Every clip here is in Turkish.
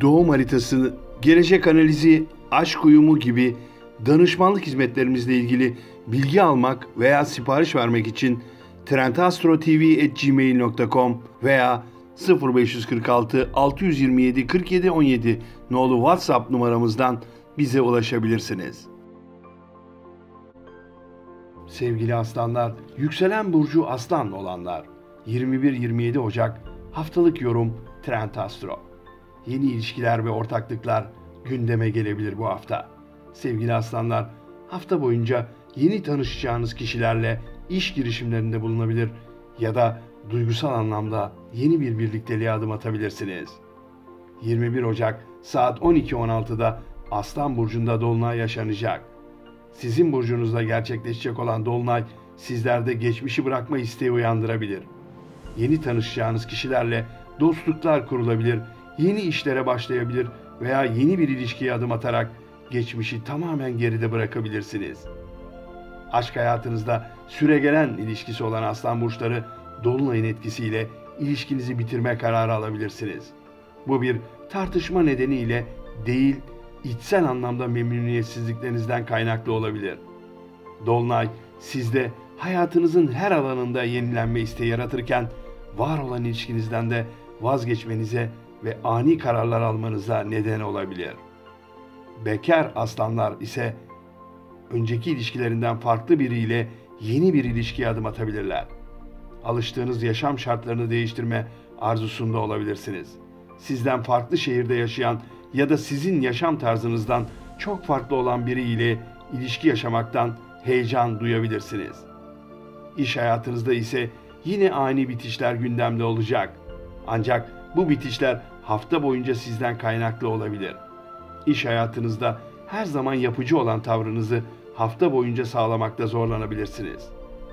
doğum haritası, gelecek analizi, aşk uyumu gibi danışmanlık hizmetlerimizle ilgili bilgi almak veya sipariş vermek için trendastrotv.gmail.com veya 0546 627 47 17 nolu WhatsApp numaramızdan bize ulaşabilirsiniz. Sevgili aslanlar, yükselen burcu aslan olanlar, 21-27 Ocak haftalık yorum Trend Astro. Yeni ilişkiler ve ortaklıklar gündeme gelebilir bu hafta. Sevgili aslanlar, hafta boyunca yeni tanışacağınız kişilerle iş girişimlerinde bulunabilir ya da duygusal anlamda yeni bir birlikteliğe adım atabilirsiniz. 21 Ocak saat 12.16'da Aslan Burcu'nda Dolunay yaşanacak. Sizin burcunuzda gerçekleşecek olan Dolunay sizlerde geçmişi bırakma isteği uyandırabilir. Yeni tanışacağınız kişilerle dostluklar kurulabilir, yeni işlere başlayabilir veya yeni bir ilişkiye adım atarak geçmişi tamamen geride bırakabilirsiniz. Aşk hayatınızda süregelen ilişkisi olan aslan burçları dolunayın etkisiyle ilişkinizi bitirme kararı alabilirsiniz. Bu bir tartışma nedeniyle değil, içsel anlamda memnuniyetsizliklerinizden kaynaklı olabilir. Dolunay sizde hayatınızın her alanında yenilenme isteği yaratırken var olan ilişkinizden de vazgeçmenize ve ani kararlar almanıza neden olabilir. Bekar aslanlar ise önceki ilişkilerinden farklı biriyle yeni bir ilişkiye adım atabilirler. Alıştığınız yaşam şartlarını değiştirme arzusunda olabilirsiniz. Sizden farklı şehirde yaşayan ya da sizin yaşam tarzınızdan çok farklı olan biriyle ilişki yaşamaktan heyecan duyabilirsiniz. İş hayatınızda ise yine ani bitişler gündemde olacak. Ancak bu bitişler hafta boyunca sizden kaynaklı olabilir. İş hayatınızda her zaman yapıcı olan tavrınızı hafta boyunca sağlamakta zorlanabilirsiniz.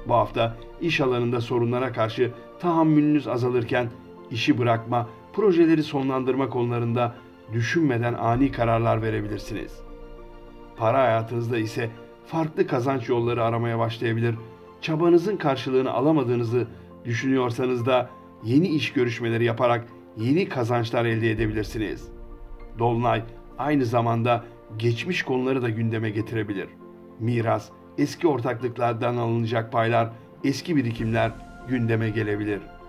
Bu hafta iş alanında sorunlara karşı tahammülünüz azalırken işi bırakma, projeleri sonlandırma konularında düşünmeden ani kararlar verebilirsiniz. Para hayatınızda ise farklı kazanç yolları aramaya başlayabilir. Çabanızın karşılığını alamadığınızı düşünüyorsanız da yeni iş görüşmeleri yaparak yeni kazançlar elde edebilirsiniz. Dolunay aynı zamanda geçmiş konuları da gündeme getirebilir. Miras, eski ortaklıklardan alınacak paylar, eski birikimler gündeme gelebilir.''